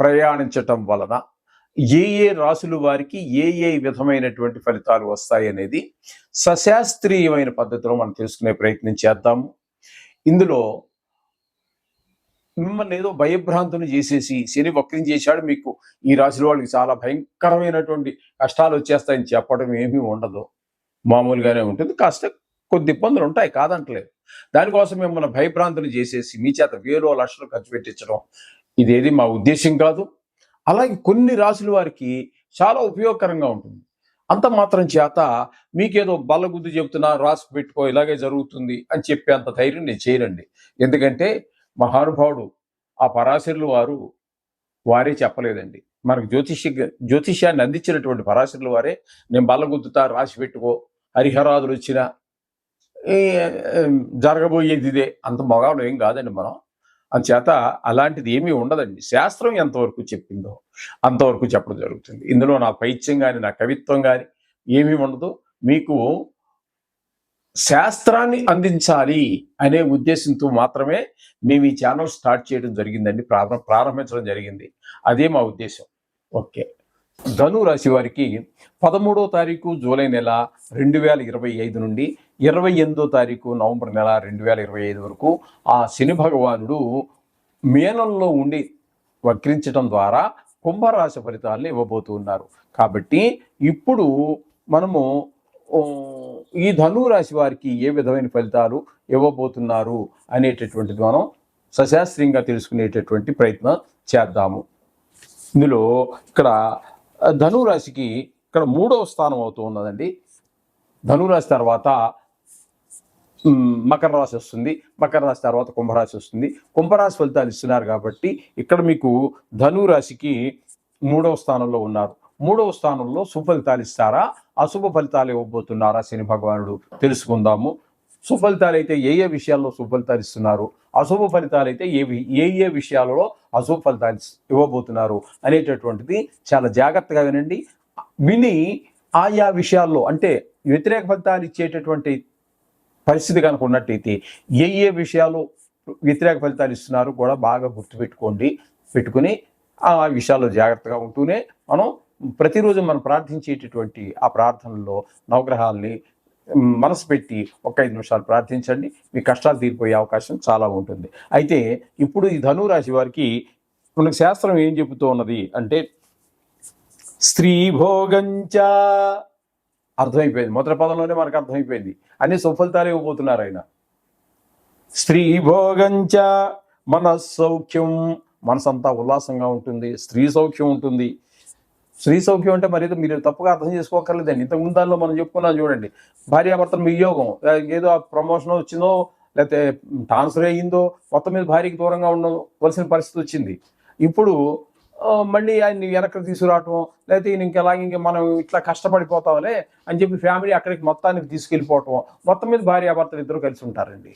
ప్రయాణించటం వలన ఏ ఏ రాసుల వారికి ఏ ఏ విధమైనటువంటి ఫలితాలు వస్తాయి అనేది సశాస్త్రీయమైన పద్ధతిలో మనం తెలుసుకునే ప్రయత్నం చేద్దాము. ఇందులో మిమ్మల్ని ఏదో భయభ్రాంతుని చేసేసి శని వక్రం చేశాడు మీకు ఈ రాశుల వాళ్ళకి చాలా భయంకరమైనటువంటి కష్టాలు వచ్చేస్తాయని చెప్పడం ఏమీ ఉండదు. మామూలుగానే ఉంటుంది. కాస్త కొద్ది ఇబ్బందులు ఉంటాయి కాదంటలేదు. దానికోసం మిమ్మల్ని భయభ్రాంతులు చేసేసి మీ చేత వేలో లక్షలు ఖర్చు పెట్టించడం ఇదేది మా ఉద్దేశం కాదు. అలాగే కొన్ని రాశుల వారికి చాలా ఉపయోగకరంగా ఉంటుంది. అంత మాత్రం చేత మీకేదో బల్లగుద్దు చెప్తున్నా రాసి పెట్టుకో ఇలాగే జరుగుతుంది అని చెప్పే అంత ధైర్యం నేను చేయనండి. ఎందుకంటే మహానుభావుడు ఆ పరాశరులు వారు వారే చెప్పలేదండి. మనకు జ్యోతిష జ్యోతిష్యాన్ని అందించినటువంటి పరాశరులు వారే నేను బల్లగుద్దుతా రాసి పెట్టుకో హరిహరాదులు వచ్చిన జరగబోయేది ఇదే అంత మొగాడు ఏం కాదండి మనం. అందుచేత అలాంటిది ఏమీ ఉండదండి. శాస్త్రం ఎంతవరకు చెప్పిందో అంతవరకు చెప్పడం జరుగుతుంది. ఇందులో నా పైత్యం కానీ నా కవిత్వం కానీ ఏమీ ఉండదు. మీకు శాస్త్రాన్ని అందించాలి అనే ఉద్దేశంతో మాత్రమే మేము ఈ ఛానల్ స్టార్ట్ చేయడం జరిగిందండి. ప్రారంభ ప్రారంభించడం జరిగింది. అదే మా ఉద్దేశం. ఓకే. ధను రాశి వారికి పదమూడో తారీఖు జూలై నెల రెండు వేల ఇరవై ఐదు నుండి ఇరవై ఎనిమిదో తారీఖు నవంబర్ నెల రెండు వేల ఇరవై ఐదు వరకు ఆ శని భగవానుడు మేనంలో ఉండి వక్రించడం ద్వారా కుంభరాశి ఫలితాలను ఇవ్వబోతున్నారు కాబట్టి ఇప్పుడు మనము ఈ ధనురాశి వారికి ఏ విధమైన ఫలితాలు ఇవ్వబోతున్నారు అనేటటువంటిది మనం సశాస్త్రీయంగా తెలుసుకునేటటువంటి ప్రయత్నం చేద్దాము. ఇందులో ఇక్కడ ధను రాశికి ఇక్కడ మూడవ స్థానం అవుతూ ఉన్నదండి. ధనురాశి తర్వాత మకర రాశి వస్తుంది. మకర రాశి తర్వాత కుంభరాశి వస్తుంది. కుంభరాశి ఫలితాలు ఇస్తున్నారు కాబట్టి ఇక్కడ మీకు ధను రాశికి మూడవ స్థానంలో ఉన్నారు. మూడవ స్థానంలో సుఫలితాలు ఇస్తారా? అశుభ ఫలితాలు ఇవ్వబోతున్నారా శని భగవానుడు? తెలుసుకుందాము. సుఫలితాలు అయితే ఏ ఏ విషయాల్లో సుఫలితాలు ఇస్తున్నారు? అశుభ ఫలితాలు అయితే ఏవి ఏ ఏ విషయాలలో అశుభ ఫలితాలు ఇవ్వబోతున్నారు అనేటటువంటిది చాలా జాగ్రత్తగా వినండి. విని ఆయా విషయాల్లో అంటే వ్యతిరేక ఫలితాలు ఇచ్చేటటువంటి పరిస్థితి కనుక ఉన్నట్టయితే ఏ ఏ విషయాలు వ్యతిరేక ఫలితాలు ఇస్తున్నారు కూడా బాగా గుర్తుపెట్టుకోండి. పెట్టుకుని ఆ విషయాల్లో జాగ్రత్తగా ఉంటూనే మనం ప్రతిరోజు మనం ప్రార్థించేటటువంటి ఆ ప్రార్థనలో నవగ్రహాల్ని మనసు పెట్టి ఒక ఐదు నిమిషాలు ప్రార్థించండి. మీ కష్టాలు తీరిపోయే అవకాశం చాలా ఉంటుంది. అయితే ఇప్పుడు ఈ ధనురాశి వారికి మనకు శాస్త్రం ఏం చెబుతూ ఉన్నది అంటే స్త్రీ భోగంచ అర్థమైపోయింది. మొదటి పదంలోనే మనకు అర్థమైపోయింది. అన్ని సుఫలితాలు ఇవ్వబోతున్నారు ఆయన. స్త్రీ భోగంచ మన సౌఖ్యం మనసంతా ఉల్లాసంగా ఉంటుంది. స్త్రీ సౌఖ్యం ఉంటుంది. స్త్రీ సౌఖ్యం అంటే మరి మీరు తప్పుగా అర్థం చేసుకోకర్లేదండి. ఇంతకు ముందు దానిలో మనం చెప్పుకున్నాం చూడండి. భార్యాభర్తల వియోగం ఏదో ఆ ప్రమోషన్ వచ్చిందో లేకపోతే ట్రాన్స్ఫర్ అయ్యిందో మొత్తం మీద భార్యకి దూరంగా ఉండవలసిన పరిస్థితి వచ్చింది. ఇప్పుడు మళ్ళీ ఆయన్ని వెనక్కి తీసుకురావటం లేకపోతే ఈయన ఇంకెలా ఇంక మనం ఇట్లా కష్టపడిపోతామలే అని చెప్పి ఫ్యామిలీ అక్కడికి మొత్తానికి తీసుకెళ్ళిపోవటం మొత్తం మీద భార్యాభర్తలు ఇద్దరు కలిసి ఉంటారండి.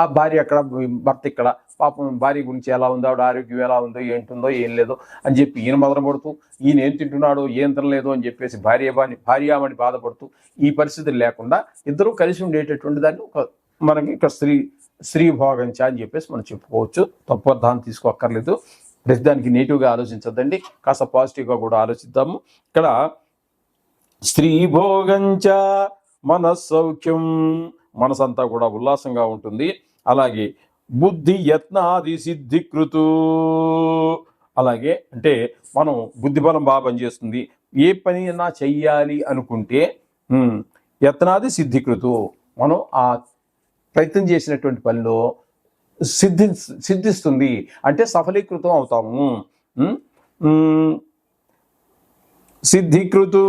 ఆ భార్య అక్కడ భర్త ఇక్కడ. పాపం భార్య గురించి ఎలా ఉందో? ఆవిడ ఆరోగ్యం ఎలా ఉందో? ఏంటుందో ఏం లేదో అని చెప్పి ఈయన మొదలుపడుతూ ఈయన ఏం తింటున్నాడో ఏం తినలేదో అని చెప్పేసి భార్య బాని భార్యామని బాధపడుతూ ఈ పరిస్థితులు లేకుండా ఇద్దరూ కలిసి ఉండేటటువంటి దాన్ని ఒక మనకి ఇక్కడ స్త్రీ స్త్రీ భోగంచ అని చెప్పేసి మనం చెప్పుకోవచ్చు. తప్పు దాన్ని తీసుకోక్కర్లేదు. ప్రతిదానికి నెగిటివ్గా ఆలోచించద్దండి. కాస్త పాజిటివ్గా కూడా ఆలోచిద్దాము. ఇక్కడ స్త్రీ భోగంచ మన సౌఖ్యం మనసంతా కూడా ఉల్లాసంగా ఉంటుంది. అలాగే బుద్ధి యత్నాది సిద్ధికృతు. అలాగే అంటే మనం బుద్ధిబలం బాగా పనిచేస్తుంది ఏ పని అయినా చెయ్యాలి అనుకుంటే యత్నాది సిద్ధికృతు. మనం ఆ ప్రయత్నం చేసినటువంటి పనిలో సిద్ధి సిద్ధిస్తుంది. అంటే సఫలీకృతం అవుతాము. సిద్ధికృతు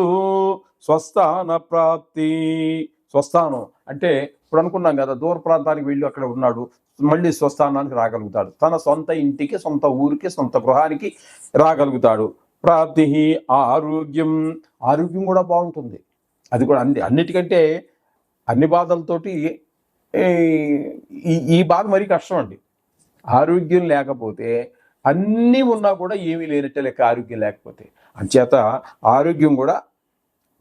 స్వస్థాన ప్రాప్తి. స్వస్థానం అంటే ఇప్పుడు అనుకున్నాం కదా దూర ప్రాంతానికి వెళ్ళి అక్కడ ఉన్నాడు మళ్ళీ స్వస్థానానికి రాగలుగుతాడు. తన సొంత ఇంటికి సొంత ఊరికి సొంత గృహానికి రాగలుగుతాడు. ప్రాప్తి ఆరోగ్యం. ఆరోగ్యం కూడా బాగుంటుంది. అది కూడా అన్ని అన్నిటికంటే అన్ని బాధలతోటి ఈ- ఈ బాధ మరీ కష్టం అండి. ఆరోగ్యం లేకపోతే అన్నీ ఉన్నా కూడా ఏమీ లేనట్టే లెక్క ఆరోగ్యం లేకపోతే. అంచేత ఆరోగ్యం కూడా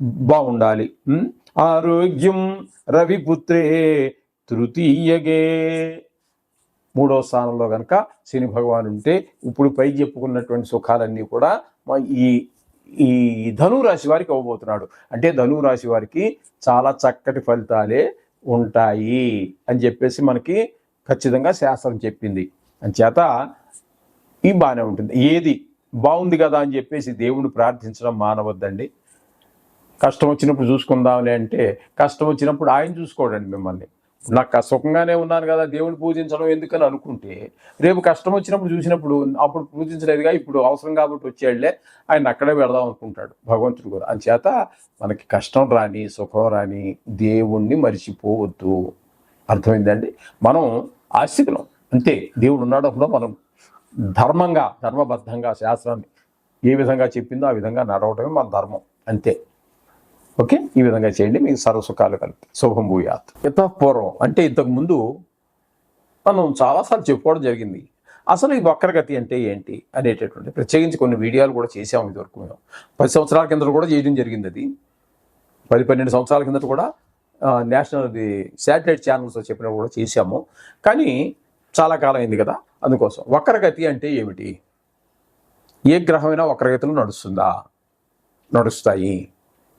బాగుండాలి. ఆరోగ్యం రవిపుత్రే తృతీయగే. మూడో స్థానంలో కనుక శని భగవాన్ ఉంటే ఇప్పుడు పై చెప్పుకున్నటువంటి సుఖాలన్నీ కూడా ఈ ఈ ధనురాశి వారికి అవ్వబోతున్నాడు. అంటే ధనురాశి వారికి చాలా చక్కటి ఫలితాలే ఉంటాయి అని చెప్పేసి మనకి ఖచ్చితంగా శాస్త్రం చెప్పింది. అంచేత ఈ బాగానే ఉంటుంది. ఏది బాగుంది కదా అని చెప్పేసి దేవుణ్ణి ప్రార్థించడం మానవద్దండి. కష్టం వచ్చినప్పుడు చూసుకుందాంలే అంటే కష్టం వచ్చినప్పుడు ఆయన చూసుకోడండి మిమ్మల్ని. నాకు సుఖంగానే ఉన్నాను కదా దేవుని పూజించడం ఎందుకని అనుకుంటే రేపు కష్టం వచ్చినప్పుడు చూసినప్పుడు అప్పుడు పూజించలేదుగా ఇప్పుడు అవసరం కాబట్టి వచ్చేళ్ళే ఆయన అక్కడే పెడదాం అనుకుంటాడు భగవంతుడు కూడా అంచేత మనకి కష్టం రాని సుఖం రాని దేవుణ్ణి మరిచిపోవద్దు. అర్థమైందండి? మనం ఆస్తికులం అంతే దేవుడు ఉన్నాడు కూడా మనం ధర్మంగా ధర్మబద్ధంగా శాస్త్రాన్ని ఏ విధంగా చెప్పిందో ఆ విధంగా నడవటమే మన ధర్మం. అంతే. ఓకే? ఈ విధంగా చేయండి. మీకు సర్వసుఖాలు కలిపి శుభం భూయాత్. పూర్వం అంటే ఇంతకు ముందు మనం చాలాసార్లు చెప్పుకోవడం జరిగింది. అసలు ఈ వక్రగతి అంటే ఏంటి అనేటటువంటి ప్రత్యేకించి కొన్ని వీడియోలు కూడా చేసాము ఇదివరకు మేము. పది సంవత్సరాల కింద కూడా చేయడం జరిగింది అది. పది పన్నెండు సంవత్సరాల కిందట కూడా నేషనల్ అది శాటిలైట్ ఛానల్స్ చెప్పినప్పుడు కూడా చేసాము కానీ చాలా కాలం అయింది కదా అందుకోసం. వక్రగతి అంటే ఏమిటి? ఏ గ్రహమైనా వక్రగతిలో నడుస్తుందా? నడుస్తాయి.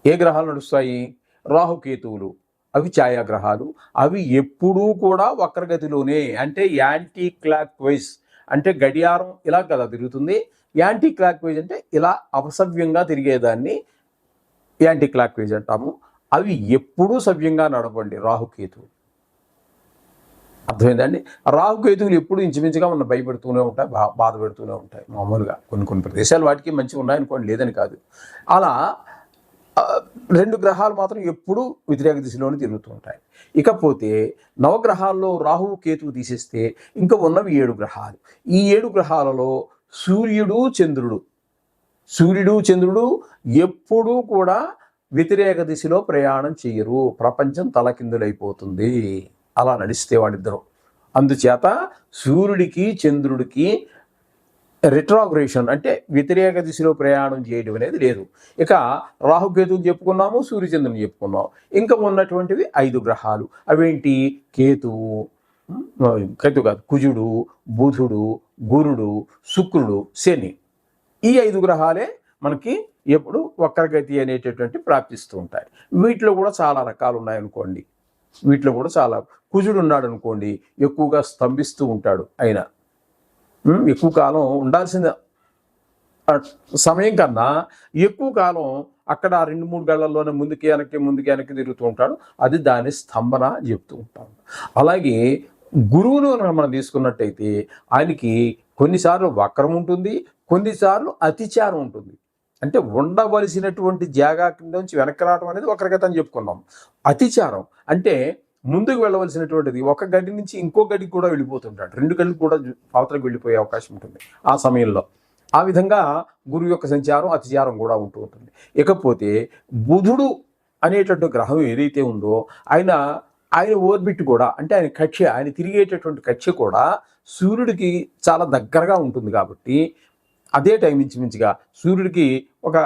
ఏ గ్రహాలు నడుస్తాయి? రాహుకేతువులు. అవి ఛాయాగ్రహాలు. అవి ఎప్పుడూ కూడా వక్రగతిలోనే అంటే యాంటీ క్లాక్ వైజ్ అంటే గడియారం ఇలా కదా తిరుగుతుంది. యాంటీ క్లాక్ వైజ్ అంటే ఇలా అపసవ్యంగా తిరిగేదాన్ని యాంటీ క్లాక్ వైజ్ అంటాము. అవి ఎప్పుడూ సవ్యంగా నడవండి రాహుకేతువు అర్థమైందండి రాహుకేతువులు ఎప్పుడు ఇంచుమించుగా మన భయపెడుతూనే ఉంటాయి బా బాధ పెడుతూనే ఉంటాయి మామూలుగా కొన్ని కొన్ని ప్రదేశాలు వాటికి మంచిగా ఉన్నాయనుకోండి లేదని కాదు. అలా రెండు గ్రహాలు మాత్రం ఎప్పుడూ వ్యతిరేక దిశలోనే తిరుగుతూ ఉంటాయి. ఇకపోతే నవగ్రహాల్లో రాహువు కేతువు తీసేస్తే ఇంకా ఉన్నవి ఏడు గ్రహాలు. ఈ ఏడు గ్రహాలలో సూర్యుడు చంద్రుడు. సూర్యుడు చంద్రుడు ఎప్పుడూ కూడా వ్యతిరేక దిశలో ప్రయాణం చేయరు. ప్రపంచం తలకిందులైపోతుంది. అలా నడిస్తే వాళ్ళిద్దరూ. అందుచేత సూర్యుడికి చంద్రుడికి రిట్రాగ్రేషన్ అంటే వ్యతిరేక దిశలో ప్రయాణం చేయడం అనేది లేదు. ఇక రాహుకేతువు చెప్పుకున్నాము సూర్యచంద్రుని చెప్పుకున్నాము ఇంకా ఉన్నటువంటివి ఐదు గ్రహాలు. అవేంటి? కేతువు కేతు కాదు కుజుడు బుధుడు గురుడు శుక్రుడు శని. ఈ ఐదు గ్రహాలే మనకి ఎప్పుడు వక్రగతి అనేటటువంటి ప్రాప్తిస్తూ ఉంటాయి. వీటిలో కూడా చాలా రకాలు ఉన్నాయనుకోండి. వీటిలో కూడా చాలా కుజుడు ఉన్నాడు అనుకోండి ఎక్కువగా స్తంభిస్తూ ఉంటాడు. ఆయన ఎక్కువ కాలం ఉండాల్సిన సమయం కన్నా ఎక్కువ కాలం అక్కడ రెండు మూడు గళ్ళల్లోనే ముందుకి వెనక్కి ముందుకి వెనక్కి తిరుగుతూ ఉంటాడు. అది దాని స్తంభన చెప్తూ ఉంటాడు. అలాగే గురువును మనం తీసుకున్నట్టయితే ఆయనకి కొన్నిసార్లు వక్రం ఉంటుంది కొన్నిసార్లు అతిచారం ఉంటుంది. అంటే ఉండవలసినటువంటి జాగా కింద నుంచి వెనక్కి రావడం అనేది వక్రగత అని చెప్పుకున్నాం. అతిచారం అంటే ముందుకు వెళ్ళవలసినటువంటిది. ఒక గడి నుంచి ఇంకో గడికి కూడా వెళ్ళిపోతుంటాడు. రెండు గడికి కూడా అవతలకు వెళ్ళిపోయే అవకాశం ఉంటుంది ఆ సమయంలో. ఆ విధంగా గురువు యొక్క సంచారం అతిచారం కూడా ఉంటూ ఉంటుంది. ఇకపోతే బుధుడు అనేటటువంటి గ్రహం ఏదైతే ఉందో ఆయన ఆయన ఓర్బిట్ కూడా అంటే ఆయన కక్ష ఆయన తిరిగేటటువంటి కక్ష కూడా సూర్యుడికి చాలా దగ్గరగా ఉంటుంది కాబట్టి అదే టైం ఇంచుమించుగా సూర్యుడికి ఒక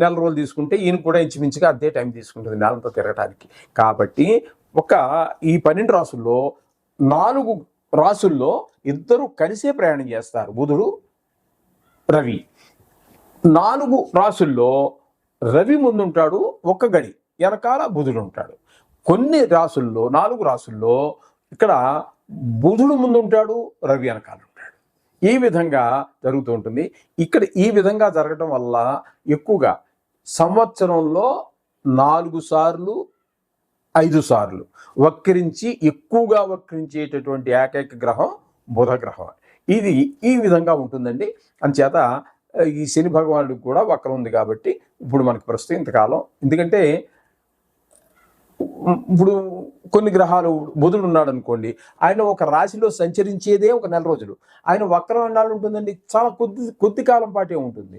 నెల రోజులు తీసుకుంటే ఈయన కూడా ఇంచుమించుగా అదే టైం తీసుకుంటుంది నెలంతా తిరగటానికి. కాబట్టి ఒక ఈ పన్నెండు రాసుల్లో నాలుగు రాసుల్లో ఇద్దరు కలిసే ప్రయాణం చేస్తారు. బుధుడు రవి. నాలుగు రాసుల్లో రవి ముందుంటాడు ఒక్క గడి. వెనకాల బుధుడు ఉంటాడు. కొన్ని రాసుల్లో నాలుగు రాసుల్లో ఇక్కడ బుధుడు ముందుంటాడు రవి వెనకాల ఉంటాడు. ఈ విధంగా జరుగుతూ ఉంటుంది. ఇక్కడ ఈ విధంగా జరగటం వల్ల ఎక్కువగా సంవత్సరంలో నాలుగు సార్లు ఐదు సార్లు. వక్రించి ఎక్కువగా వక్రించేటటువంటి ఏకైక గ్రహం బుధ గ్రహం ఇది ఈ విధంగా ఉంటుందండి. అంచేత ఈ శని భగవానుడికి కూడా వక్రం ఉంది కాబట్టి ఇప్పుడు మనకి ప్రస్తుతం ఇంతకాలం. ఎందుకంటే ఇప్పుడు కొన్ని గ్రహాలు బుధుడు ఉన్నాడు అనుకోండి ఆయన ఒక రాశిలో సంచరించేదే ఒక నెల రోజులు. ఆయన వక్రం ఎన్నాళ్ళు ఉంటుందండి. చాలా కొద్ది కొద్ది కాలం పాటే ఉంటుంది.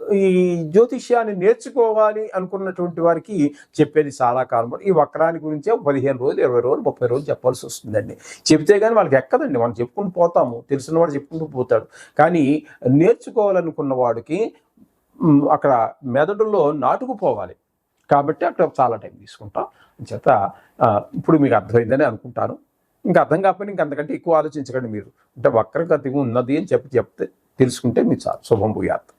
ఈ జ్యోతిష్యాన్ని నేర్చుకోవాలి అనుకున్నటువంటి వారికి చెప్పేది చాలా కాలం ఈ వక్రాన్ని గురించే పదిహేను రోజులు ఇరవై రోజులు ముప్పై రోజులు చెప్పాల్సి వస్తుందండి. చెప్తే కానీ వాళ్ళకి ఎక్కదండి? మనం చెప్పుకుంటూ పోతాము. తెలిసినవాడు చెప్పుకుంటూ పోతాడు. కానీ నేర్చుకోవాలనుకున్న వాడికి అక్కడ మెదడులో నాటుకుపోవాలి. కాబట్టి అక్కడ చాలా టైం తీసుకుంటాం. చేత ఇప్పుడు మీకు అర్థమైందని అనుకుంటాను. ఇంకా అర్థం కాకపోయినా ఇంకా అంతకంటే ఎక్కువ ఆలోచించకండి మీరు. అంటే వక్రగతి ఉన్నది అని చెప్పి చెప్తే తెలుసుకుంటే మీరు చాలు. శుభం పోయారు